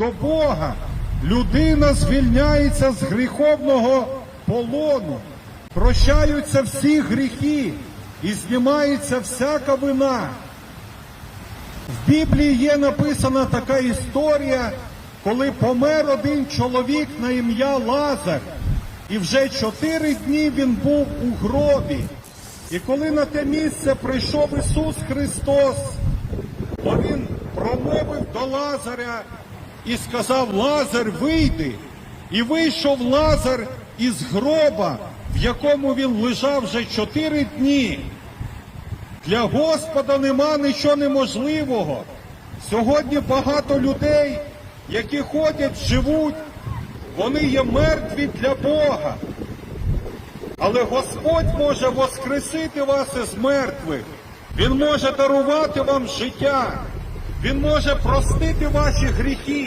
до Бога, людина звільняється з гріховного полону, прощаються всі гріхи і знімається всяка вина. В Біблії є написана така історія, коли помер один чоловік на ім'я Лазар, і вже чотири дні він був у гробі. І коли на те місце прийшов Ісус Христос, то Він промовив до Лазаря і сказав: Лазар, вийди. І вийшов Лазар із гроба, в якому він лежав вже чотири дні. Для Господа нема нічого неможливого. Сьогодні багато людей, які ходять, живуть, вони є мертві для Бога. Але Господь може воскресити вас із мертвих. Він може дарувати вам життя. Він може простити ваші гріхи.